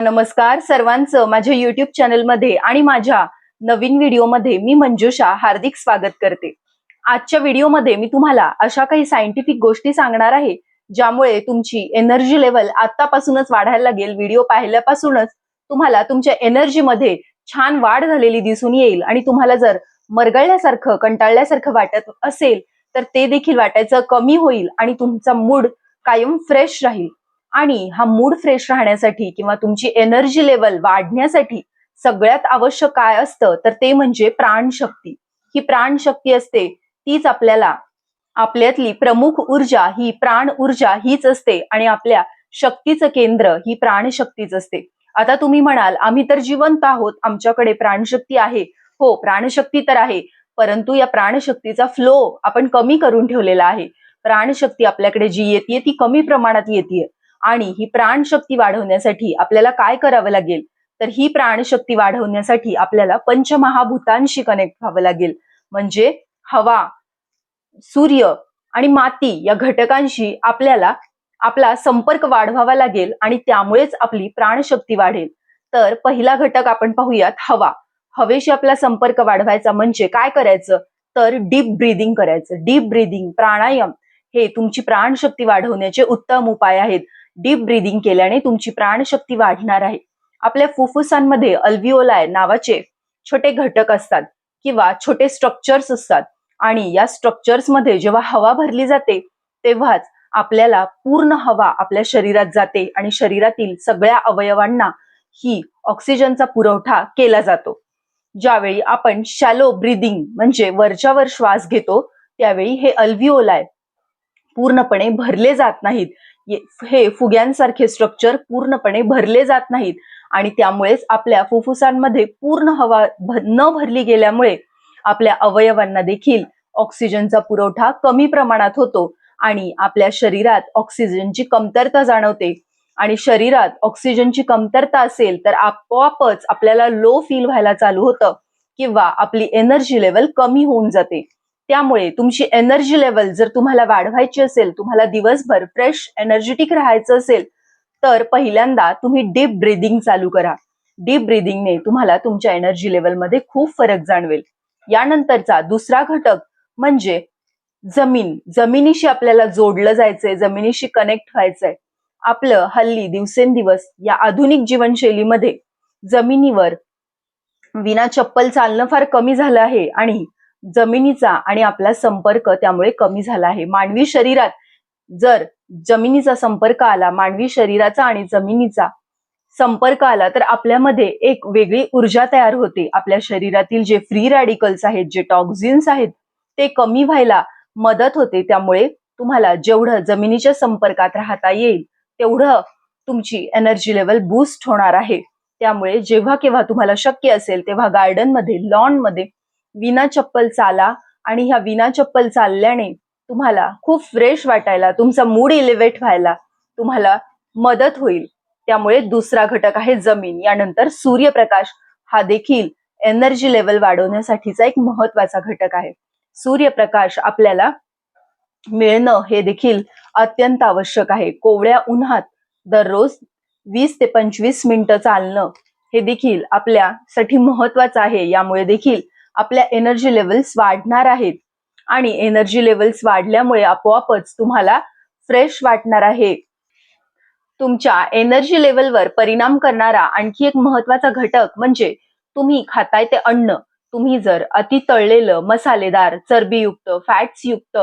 नमस्कार सर्वांचं माझ्या युट्यूब चॅनलमध्ये आणि माझ्या नवीन व्हिडिओमध्ये मी मंजुषा हार्दिक स्वागत करते. आजच्या व्हिडिओमध्ये मी तुम्हाला अशा काही सायंटिफिक गोष्टी सांगणार आहे ज्यामुळे तुमची एनर्जी लेवल आतापासूनच वाढायला लागेल. व्हिडिओ पाहिल्यापासूनच तुम्हाला तुमच्या एनर्जीमध्ये छान वाढ झालेली दिसून येईल आणि तुम्हाला जर मरगळल्यासारखं कंटाळल्यासारखं वाटत असेल तर ते देखील वाटायचं कमी होईल आणि तुमचा मूड कायम फ्रेश राहील. आणि हा मूड फ्रेश राहण्यासाठी किंवा तुमची एनर्जी लेवल वाढण्यासाठी सगळ्यात आवश्यक काय असतं तर ते म्हणजे प्राणशक्ती. ही प्राणशक्ती असते तीच आपल्याला आपल्यातली प्रमुख ऊर्जा ही प्राण ऊर्जा हीच असते आणि आपल्या शक्तीचं केंद्र ही प्राणशक्तीच असते. आता तुम्ही म्हणाल आम्ही तर जिवंत आहोत आमच्याकडे प्राणशक्ती आहे. हो प्राणशक्ती तर आहे परंतु या प्राणशक्तीचा फ्लो आपण कमी करून ठेवलेला आहे. प्राणशक्ती आपल्याकडे जी येते ती कमी प्रमाणात येते आणि ही प्राणशक्ती वाढवण्यासाठी आपल्याला काय करावं लागेल? तर ही प्राणशक्ती वाढवण्यासाठी आपल्याला पंचमहाभूतांशी कनेक्ट व्हावं लागेल. म्हणजे हवा सूर्य आणि माती या घटकांशी आपल्याला आपला संपर्क वाढवावा लागेल आणि त्यामुळेच आपली प्राणशक्ती वाढेल. तर पहिला घटक आपण पाहूयात हवा. हवेशी आपला संपर्क वाढवायचा म्हणजे काय करायचं? तर डीप ब्रीदिंग करायचं. डीप ब्रीदिंग प्राणायाम हे तुमची प्राणशक्ती वाढवण्याचे उत्तम उपाय आहेत. डीप ब्रीदिंग केल्याने तुमची प्राणशक्ती वाढणार आहे. आपल्या फुफ्फुसांमध्ये अल्विओलाय नावाचे छोटे घटक असतात किंवा छोटे स्ट्रक्चर्स असतात. आणि या स्ट्रक्चर्समध्ये जेव्हा हवा भरली जाते तेव्हाच आपल्याला पूर्ण हवा आपल्या शरीरात जाते आणि शरीरातील सगळ्या अवयवांना ही ऑक्सिजनचा पुरवठा केला जातो. ज्यावेळी आपण शॅलो ब्रिदिंग म्हणजे वरच्यावर श्वास घेतो त्यावेळी हे अल्विओलाय पूर्णपणे भरले जात नाहीत. हे फुग्यांसारखे स्ट्रक्चर पूर्णपणे भरले जात नाहीत. आणि त्यामुळेच आपल्या फुफ्फुसांमध्ये पूर्ण हवा न भरली गेल्यामुळे आपल्या अवयवांना देखील ऑक्सिजनचा पुरवठा कमी प्रमाणात होतो आणि आपल्या शरीरात ऑक्सिजनची कमतरता जाणवते. आणि शरीरात ऑक्सिजनची कमतरता असेल तर आपोआपच आपल्याला लो फील व्हायला चालू होतं किंवा आपली एनर्जी लेवल कमी होऊन जाते. त्यामुळे तुमची एनर्जी लेवल जर तुम्हाला वाढवायची असेल तुम्हाला दिवसभर फ्रेश एनर्जेटिक राहायचं असेल तर पहिल्यांदा तुम्ही डीप ब्रिदिंग चालू करा. डीप ब्रिदिंगने तुम्हाला तुमच्या एनर्जी लेवलमध्ये खूप फरक जाणवेल. यानंतरचा दुसरा घटक म्हणजे जमीन. जमिनीशी आपल्याला जोडलं जायचंय जमिनीशी कनेक्ट व्हायचंय. आपलं हल्ली दिवसेंदिवस या आधुनिक जीवनशैलीमध्ये जमिनीवर विना चप्पल चालणं फार कमी झालं आहे आणि जमिनीचा आणि आपला संपर्क त्यामुळे कमी झाला आहे. मानवी शरीरात जर जमिनीचा संपर्क आला मानवी शरीराचा आणि जमिनीचा संपर्क आला तर आपल्यामध्ये एक वेगळी ऊर्जा तयार होते. आपल्या शरीरातील जे फ्री रॅडिकल्स आहेत जे टॉक्झिन्स आहेत ते कमी व्हायला मदत होते. त्यामुळे तुम्हाला जेवढं जमिनीच्या संपर्कात राहता येईल तेवढं तुमची एनर्जी लेवल बूस्ट होणार आहे. त्यामुळे जेव्हा केव्हा तुम्हाला शक्य असेल तेव्हा गार्डनमध्ये लॉनमध्ये विना चप्पल चाला आणि ह्या विना चप्पल चालल्याने तुम्हाला खूप फ्रेश वाटायला तुमचा मूड इलेव्हेट व्हायला तुम्हाला मदत होईल. त्यामुळे दुसरा घटक आहे जमीन. यानंतर सूर्यप्रकाश हा देखील एनर्जी लेवल वाढवण्यासाठीचा एक महत्त्वाचा घटक आहे. सूर्यप्रकाश आपल्याला मिळणं हे देखील अत्यंत आवश्यक आहे. कोवळ्या उन्हात दररोज वीस ते पंचवीस मिनिटं चालणं हे देखील आपल्यासाठी महत्वाचं आहे. यामुळे देखील आपल्या एनर्जी लेवल्स वाढणार आहेत. आणि एनर्जी लेवल्स वाढल्यामुळे आपोआपच तुम्हाला फ्रेश वाटणार आहे. तुमच्या एनर्जी लेवलवर परिणाम करणारा आणखी एक महत्त्वाचा घटक म्हणजे तुम्ही खाताय ते अन्न. तुम्ही जर अति तळलेलं मसालेदार चरबीयुक्त फॅट्स युक्त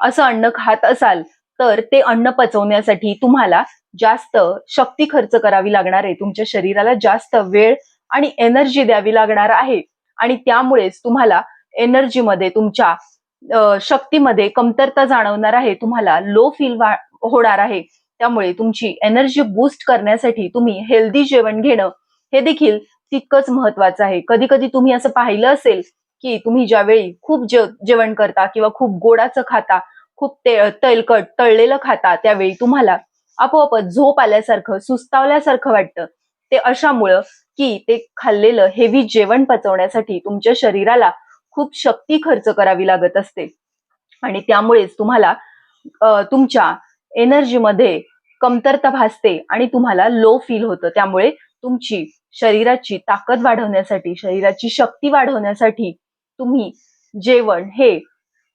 असं अन्न खात असाल तर ते अन्न पचवण्यासाठी तुम्हाला जास्त शक्ती खर्च करावी लागणार आहे. तुमच्या शरीराला जास्त वेळ आणि एनर्जी द्यावी लागणार आहे. आणि त्यामुळेच तुम्हाला एनर्जीमध्ये तुमच्या शक्तीमध्ये कमतरता जाणवणार आहे तुम्हाला लो फील होणार आहे. त्यामुळे तुमची एनर्जी बूस्ट करण्यासाठी तुम्ही हेल्दी जेवण घेणं हे देखील तितकंच महत्वाचं आहे. कधी कधी तुम्ही असं पाहिलं असेल की तुम्ही ज्यावेळी खूप जेवण करता किंवा खूप गोडाचं खाता खूप तेलकट तळलेलं खाता त्यावेळी तुम्हाला आपोआपच झोप आल्यासारखं सुस्तावल्यासारखं वाटतं. ते अशामुळं की ते खाल्लेलं हेवी जेवण पचवण्यासाठी तुमच्या शरीराला खूप शक्ती खर्च करावी लागत असते. आणि त्यामुळेच तुम्हाला तुमच्या एनर्जीमध्ये कमतरता भासते आणि तुम्हाला लो फील होतं. त्यामुळे तुमची शरीराची ताकद वाढवण्यासाठी शरीराची शक्ती वाढवण्यासाठी तुम्ही जेवण हे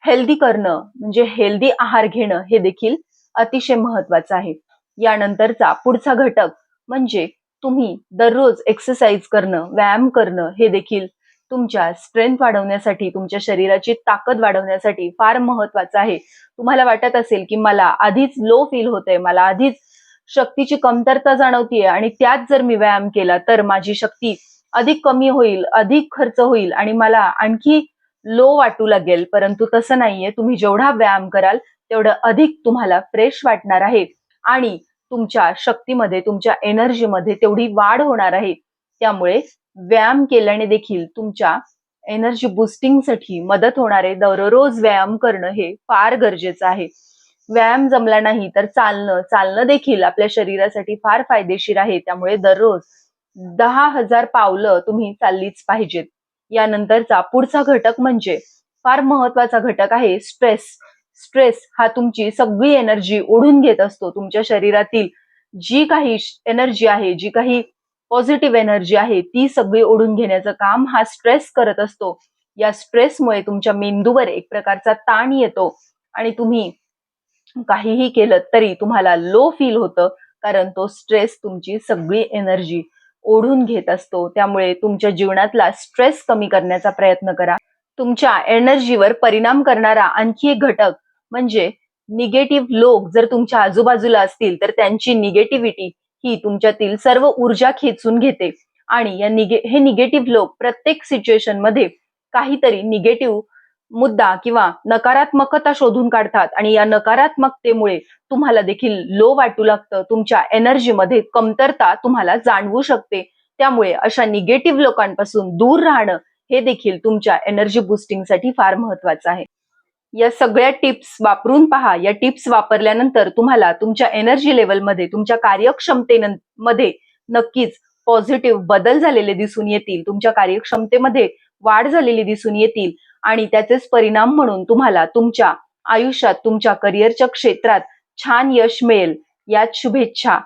हेल्दी करणं म्हणजे हेल्दी आहार घेणं हे देखील अतिशय महत्वाचं आहे. यानंतरचा पुढचा घटक म्हणजे तुम्ही दररोज एक्सरसाइज करणं व्यायाम करणं हे देखील तुमच्या स्ट्रेंथ वाढवण्यासाठी तुमच्या शरीराची ताकद वाढवण्यासाठी फार महत्वाचं आहे. तुम्हाला वाटत असेल की मला आधीच लो फील होतंय मला आधीच शक्तीची कमतरता जाणवतीये आणि त्यात जर मी व्यायाम केला तर माझी शक्ती अधिक कमी होईल अधिक खर्च होईल आणि मला आणखी लो वाटू लागेल. परंतु तसं नाहीये. तुम्ही जेवढा व्यायाम कराल तेवढं अधिक तुम्हाला फ्रेश वाटणार आहे. आणि तुमच्या शक्तीमध्ये तुमच्या एनर्जीमध्ये तेवढी वाढ होणार आहे. त्यामुळे व्यायाम केल्याने देखील तुमच्या एनर्जी बुस्टिंगसाठी मदत होणारे दररोज व्यायाम करणं हे फार गरजेचं आहे. व्यायाम जमला नाही तर चालणं चालणं देखील आपल्या शरीरासाठी फार फायदेशीर आहे. त्यामुळे दररोज दहा हजार पावलं तुम्ही चाललीच पाहिजेत. यानंतरचा पुढचा घटक म्हणजे फार महत्त्वाचा घटक आहे स्ट्रेस. स्ट्रेस हा तुमची सगळी एनर्जी ओढून घेत असतो. तुमच्या शरीरातील जी काही एनर्जी आहे जी काही पॉझिटिव्ह एनर्जी आहे ती सगळी ओढून घेण्याचं काम हा स्ट्रेस करत असतो. या स्ट्रेसमुळे तुमच्या मेंदूवर एक प्रकारचा ताण येतो आणि तुम्ही काहीही केलं तरी तुम्हाला लो फील होतं कारण तो स्ट्रेस तुमची सगळी एनर्जी ओढून घेत असतो. त्यामुळे तुमच्या जीवनातला स्ट्रेस कमी करण्याचा प्रयत्न करा. तुमच्या एनर्जीवर परिणाम करणारा आणखी एक घटक म्हणजे निगेटिव्ह लोक जर तुमच्या आजूबाजूला असतील तर त्यांची निगेटिव्हिटी ही तुमच्यातील सर्व ऊर्जा खेचून घेते. आणि या निगे हे निगेटिव्ह लोक प्रत्येक सिच्युएशनमध्ये काहीतरी निगेटिव्ह मुद्दा किंवा नकारात्मकता शोधून काढतात. आणि या नकारात्मकतेमुळे तुम्हाला देखील लो वाटू लागतं. तुमच्या एनर्जीमध्ये कमतरता तुम्हाला जाणवू शकते. त्यामुळे अशा निगेटिव्ह लोकांपासून दूर राहणं हे देखील तुमच्या एनर्जी बुस्टिंगसाठी फार महत्वाचं आहे. या सगळ्या टिप्स वापरून पहा. या टिप्स वापरल्यानंतर तुम्हाला तुमच्या एनर्जी लेवलमध्ये तुमच्या कार्यक्षमतेमध्ये नक्कीच पॉझिटिव्ह बदल झालेले दिसून येतील. तुमच्या कार्यक्षमतेमध्ये वाढ झालेली दिसून येतील आणि त्याचेच परिणाम म्हणून तुम्हाला तुमच्या आयुष्यात तुमच्या करिअरच्या क्षेत्रात छान यश मिळेल. यात शुभेच्छा.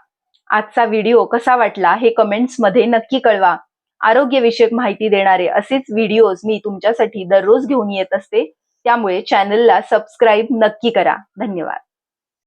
आजचा व्हिडिओ कसा वाटला हे कमेंट्समध्ये नक्की कळवा. आरोग्यविषयक माहिती देणारे असेच व्हिडिओज मी तुमच्यासाठी दररोज घेऊन येत असते. त्यामुळे चॅनलला सबस्क्राईब नक्की करा. धन्यवाद.